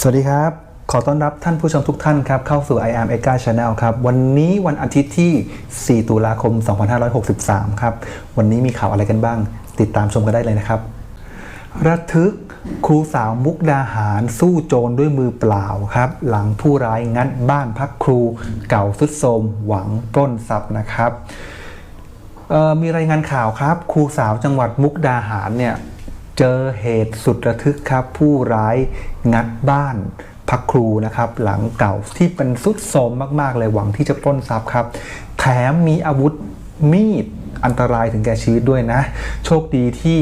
สวัสดีครับ ขอต้อนรับท่านผู้ชมทุกท่านครับเข้าสู่ I am e g a Channel ครับ วันนี้วันอาทิตย์ที่ 4 ตุลาคม 2563 ครับ วันนี้มีข่าวอะไรกันบ้าง ติดตามชมกันได้เลยนะครับ ระทึกครูสาวมุกดาหารสู้โจรด้วยมือเปล่าครับ หลังผู้ร้ายงัดบ้านพักครูเก่าสุดโทมหวังปล้นทรัพย์นะครับมีรายงานข่าวครับ ครูสาวจังหวัดมุกดาหารเนี่ย เจอเหตุสุดระทึกครับ ผู้ร้ายงัดบ้านพักครูนะครับ หลังเก่าที่เป็นสุดโทมมาก ๆ เลยหวังที่จะปล้นทรัพย์ครับ แถมมีอาวุธมีดอันตรายถึงแก่ชีวิตด้วยนะ โชคดีที่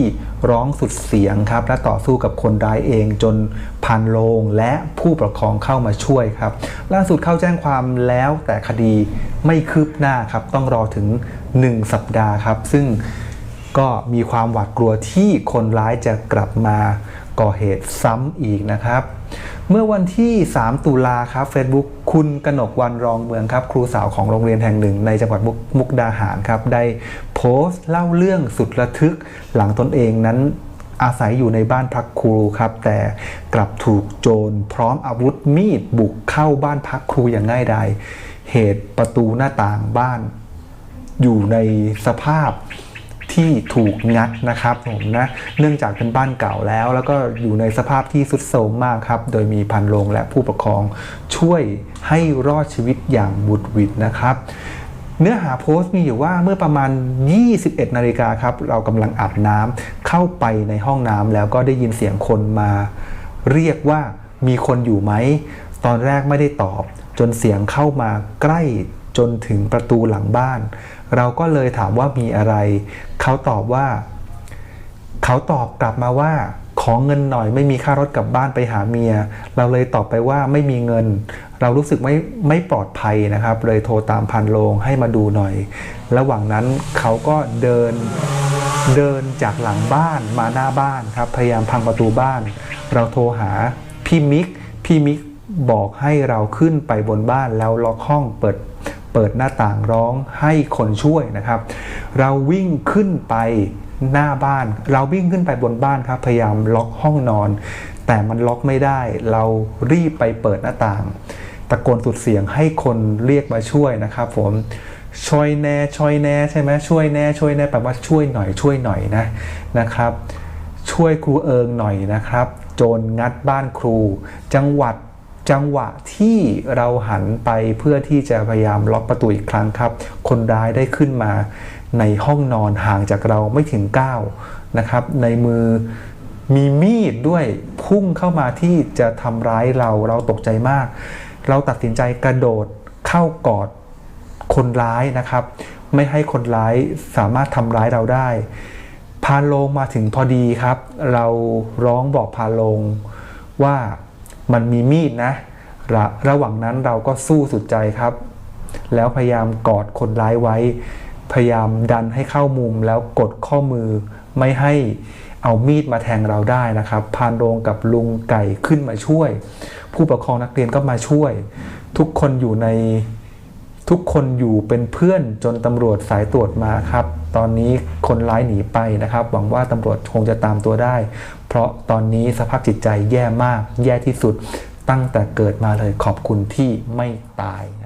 ร้องสุดเสียงครับ และต่อสู้กับคนร้ายเองจนพันโลงและผู้ปกครองเข้ามาช่วยครับ ล่าสุดเข้าแจ้งความแล้วแต่คดีไม่คืบหน้าครับ ต้องรอถึง 1 สัปดาห์ครับ ซึ่ง ก็มีความหวาดกลัวที่คนร้ายจะกลับมาก่อเหตุซ้ำอีกนะครับ เมื่อวันที่ 3 ตุลาครับ Facebook คุณกนกวันรองเมืองครับ ครูสาวของโรงเรียนแห่งหนึ่งในจังหวัดมุกมุกดาหารครับ ได้โพสต์เล่าเรื่องสุดระทึกหลังตนเองนั้นอาศัยอยู่ในบ้านพักครูครับ แต่กลับถูกโจรพร้อมอาวุธมีดบุกเข้าบ้านพักครูอย่างง่ายดายเหตุประตูหน้าต่างบ้าน อยู่ในสภาพ ที่ถูกงัดนะครับผมนะเนื่องจากเป็นบ้านเก่าแล้ว แล้วก็อยู่ในสภาพที่สุดโทรมมากครับ โดยมีพันโรงและผู้ปกครองช่วยให้รอดชีวิตอย่างบุดหวิดนะครับเนื้อหาโพสต์มีอยู่ว่าเมื่อประมาณ 21 นาฬิกาครับ เรากำลังอาบน้ำเข้าไปในห้องน้ำแล้วก็ได้ยินเสียงคนมาเรียกว่ามีคนอยู่ไหม ตอนแรกไม่ได้ตอบ จนเสียงเข้ามาใกล้จนถึงประตูหลังบ้าน เราก็เลยถามว่ามีอะไร เขาตอบว่า เขาตอบกลับมาว่า ขอเงินหน่อยไม่มีค่ารถกลับบ้านไปหาเมีย เราเลยตอบไปว่าไม่มีเงิน เรารู้สึกไม่ไม่ปลอดภัยนะครับ เลยโทรตามพันโรงให้มาดูหน่อย ระหว่างนั้นเขาก็เดินเดินจากหลังบ้านมาหน้าบ้านครับ พยายามพังประตูบ้าน เราโทรหาพี่มิก พี่มิกบอกให้เราขึ้นไปบนบ้านแล้วล็อกห้องเปิด เปิดหน้าต่างร้องให้คนช่วยนะครับ เราวิ่งขึ้นไปหน้าบ้าน เราวิ่งขึ้นไปบนบ้านครับ พยายามล็อกห้องนอน แต่มันล็อกไม่ได้ เรารีบไปเปิดหน้าต่าง ตะโกนสุดเสียงให้คนเรียกมาช่วยนะครับผมช่วยแน่ช่วยแน่ใช่ไหมช่วยแน่ช่วยแน่แปลว่าช่วยหน่อยช่วยหน่อยนะนะครับ ช่วยครูเอิงหน่อยนะครับ โจรงัดบ้านครู จังหวัด จังหวะที่เราหันไปเพื่อที่จะพยายามล็อกประตูอีกครั้งครับ คนร้ายได้ขึ้นมาในห้องนอนห่างจากเราไม่ถึงก้านะครับ ในมือมีมีดด้วยพุ่งเข้ามาที่จะทำร้ายเราเราตกใจมาก เราตัดสินใจกระโดดเข้ากอดคนร้ายนะครับ ไม่ให้คนร้ายสามารถทำร้ายเราได้พาลงมาถึงพอดีครับ เราร้องบอกพาลงว่า มันมีมีดนะระระหว่างนั้นเราก็สู้สุดใจครับ แล้วพยายามกอดคนร้ายไว้ พยายามดันให้เข้ามุมแล้วกดข้อมือไม่ให้เอามีดมาแทงเราได้นะครับ พานโรงกับลุงไก่ขึ้นมาช่วย ผู้ปกครองนักเรียนก็มาช่วย ทุกคนอยู่ใน ทุกคนอยู่เป็นเพื่อนจนตำรวจสายตรวจมาครับ ตอนนี้คนร้ายหนีไปนะครับ หวังว่าตำรวจคงจะตามตัวได้ เพราะตอนนี้สภาพจิตใจแย่มาก แย่ที่สุดตั้งแต่เกิดมาเลยขอบคุณที่ไม่ตายนะ